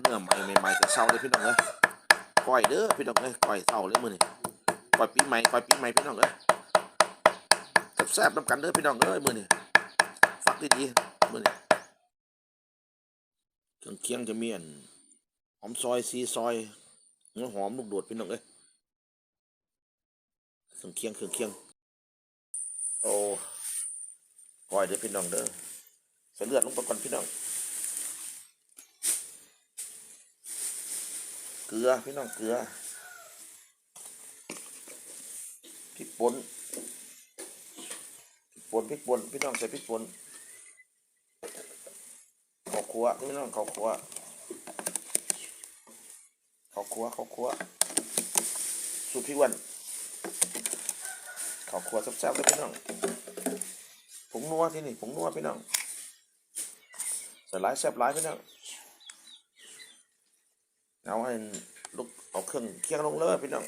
เนื้อใหม่ใหม่ๆแต่เช้าเลยพี่น้องเอ้ยก้อยเด้อพี่น้องเอ้ยก้อยเช้าเลยมือนี้ก้อยปีใหม่ก้อยปีใหม่พี่น้องเอ้ยแซ่บๆน้ำกันเด้อพี่น้องเอ้ยมือนี้ฟักดีๆมือนี้เครื่องเคียงจะมีอันหอมซอยซีซอยหัวหอมลูกโดดพี่น้องเอ้ยเครื่องเคียงเครื่องเคียงโอ้ก้อยเด้อพี่น้องเด้อใส่เลือดลงไปก่อนพี่น้อง เกลือพี่น้องเกลือพริกป่นพริกป่นพริกป่นพี่น้องใส่พริกป่นข้าวคั่วพี่น้องข้าวคั่วข้าวคั่วข้าวคั่วสูตรพี่วันข้าวคั่วแซ่บๆเลยพี่น้องผงนัวที่นี่ผงนัวพี่น้องใส่หลายแซ่บหลายพี่น้อง เอาให้ลูกเอาเครื่องเคียงลงเลยพี่น้อง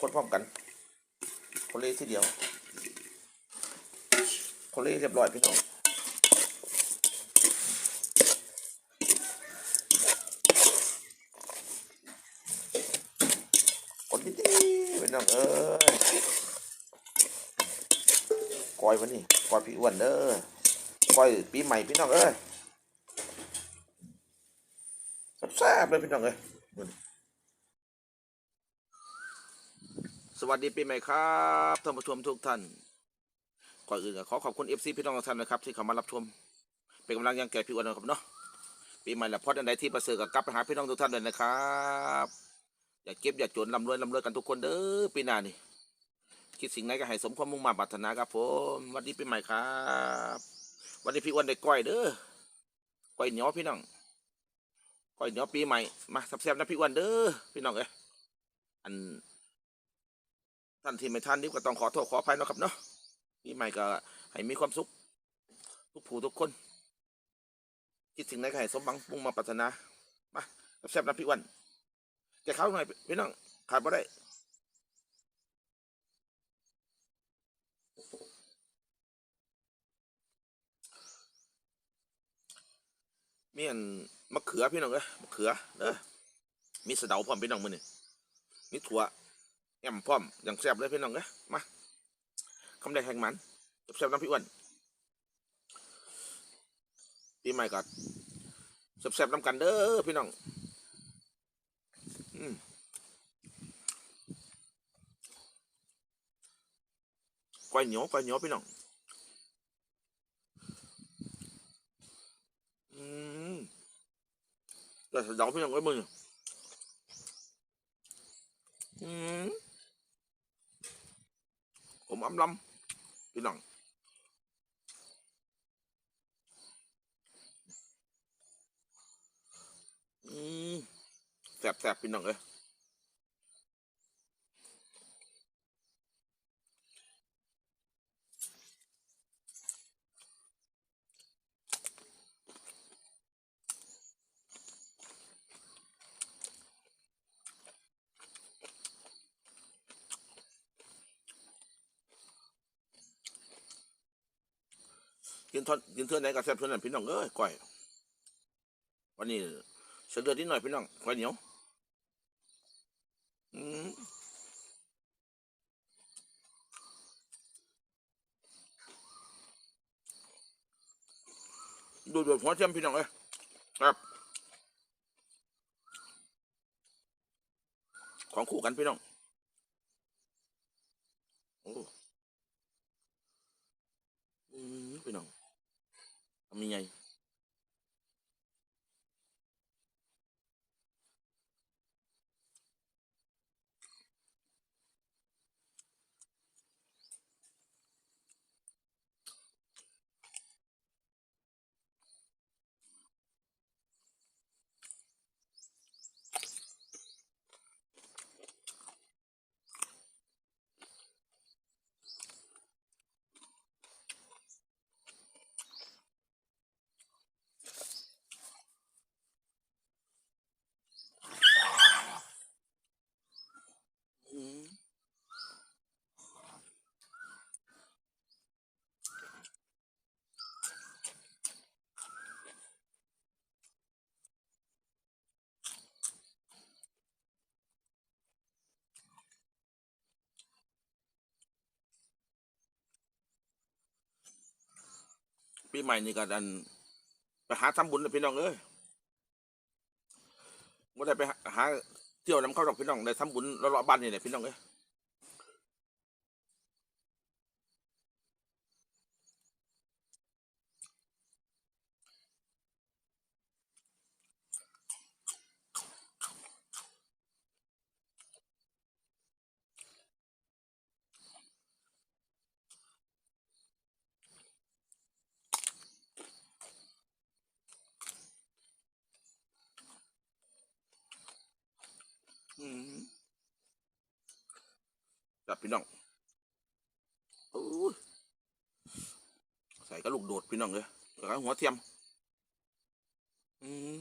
คนพร้อมกัน คนเล่ทีเดียว คนเล่เรียบร้อยพี่น้องคนดีๆพี่น้องเอ้ยก้อยวันนี้ก้อยพี่อ้วนเด้อก้อยปีใหม่พี่น้องเอ้ยแซ่บเลยพี่น้องเอ้ย สวัสดีปีใหม่ครับท่านผู้ชมทุกท่านก่อนอื่นขอขอบคุณเอฟซีพี่น้องทุกท่านนะครับ ที่เข้ามารับชม เป็นกำลังยังแก่พี่อ้วันนะครับเนาะปีใหม่และพอดอันใดที่ประเสริฐกับกลับไปหาพี่น้องทุกท่านเลยนะครับ อย่าเก็บอย่าจนลำรวยลำรวยกันทุกคนเด้อปีหน้านี่คิดสิ่งไหนก็ให้สมความมุ่งมา่ปรารถนาครับผมวัสดีปีใหม่ครับวันนี้พี่อ้วันได้ก้อยเด้อก้อยเหนียวพี่น้อง ก้อยเหนียวปีใหม่มาแซ่บๆนะพี่อ้วันเด้อพี่น้องเอ้ยอันท่านที่ไม่ทันนี่ก็ต้องขอโทษขออภัยนะครับเนาะปีใหม่ก็ให้มีความสุขทุกผู้ทุกคน คิดสิ่งใดก็ให้สมหวังมุ่งมาปรารถนามาแซ่บๆนะพี่อ้วันแกเข้าหน่อยพี่น้องขาดบ่ได้มีอันมะเขือพี่น้องเอ้ยมะเขือเด้อมีสะเดาพร้อมพี่น้องมื้อนี้มีถั่วแอมพร้อมอย่างแซ่บเลยพี่น้องเอ้ยมาคำแรกแห่งมันแซ่บน้ำพี่อ้วนปีใหม่ก็แซ่บๆน้ำกันเด้อพี่น้องอืมก้อยเหนียวก้อยเหนียวพี่น้องอืม แต่สะเดาพี่น้องไว้ยมือนี่อืม ผมอำลำพี่น้องอืมแสบแสบพี่น้องเอ้ย กินทอดกินเทื่อไหนก็แซ่บเทื่อนั้นพี่น้องเอ้ยก้อยวันนี้เสะเดือดนิดหน่อยพี่น้องก้อยเหนียวอืมดูดูหัวเทียมพี่น้องเอ้ยครับของคู่กันพี่น้องโอ้อืมพี่น้อง ทำ ปีใหม่นี่ก็ดันไปหาทำบุญนะพี่น้องเอ้ยไม่ได้ไปหาเที่ยวน้ำเข้าดอกพี่น้องได้ทำบุญเลาะบ้านนี่แหละพี่น้องเอ้ย อืมับพี่น้องอใส่กระลูกโดดพี่น้องเลยแล้วก็หัวเทียม อืม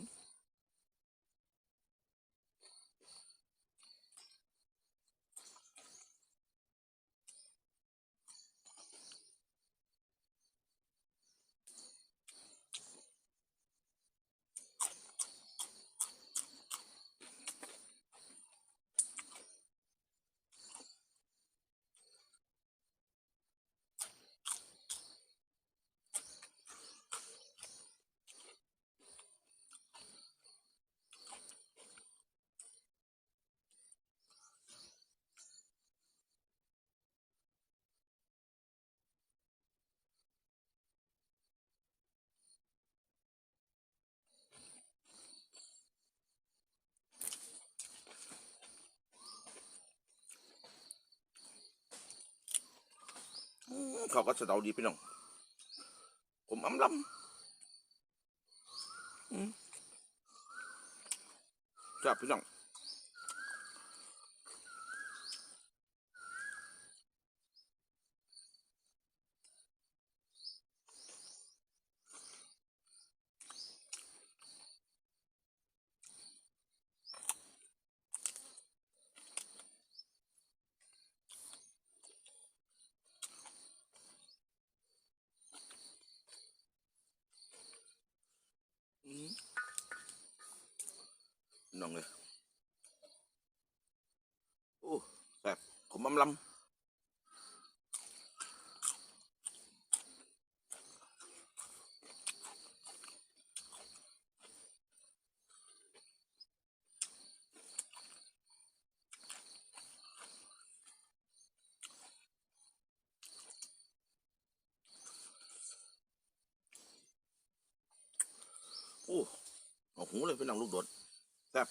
เขาก็จะเดาดีพี่น้อง ผมอำลำอืมจับพี่น้อง อืม น้องเลยโอ้แบบผมอำลำโอ้เอาหูเลยเป็นหนังลูกโดด แซ่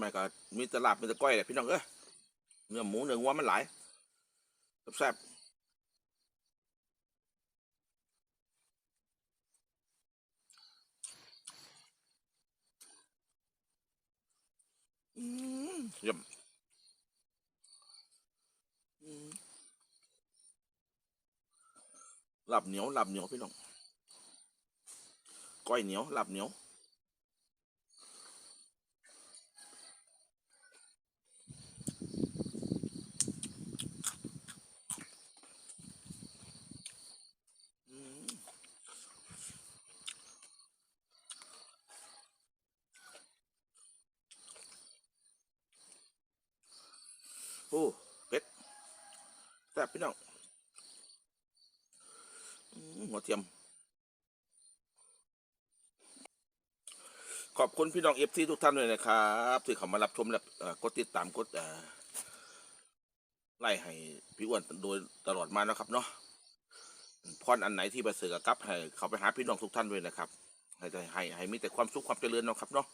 ใหม่ก็มีตลาบมีตะก้อยแหละพี่น้องเอ้ยเนื้อหมูเนื้อวัวมันหลายแซ่บเยี่ยมอืมลาบเหนียวหลาบเหนียวพี่น้องก้อยเหนียวหลาบเหนียว อืมโอ้เป็ดแซ่บพี่น้องอืมหัวเทียม ขอบคุณพี่น้องเอฟซีทุกท่านด้วยนะครับที่เขามารับชมและกดติดตามกดไล่ให้พี่อ้วนโดยตลอดมานะครับเนาะพรออันไหนที่ประเสริฐกับให้เขาไปหาพี่น้องทุกท่านด้วยนะครับ ให้ได้ให้ให้มีแต่ความสุขความเจริญนะครับเนาะ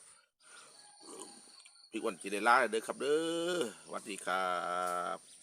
พี่อ้วนจิเดล่าเด้อครับเด้อสวัสดีครับ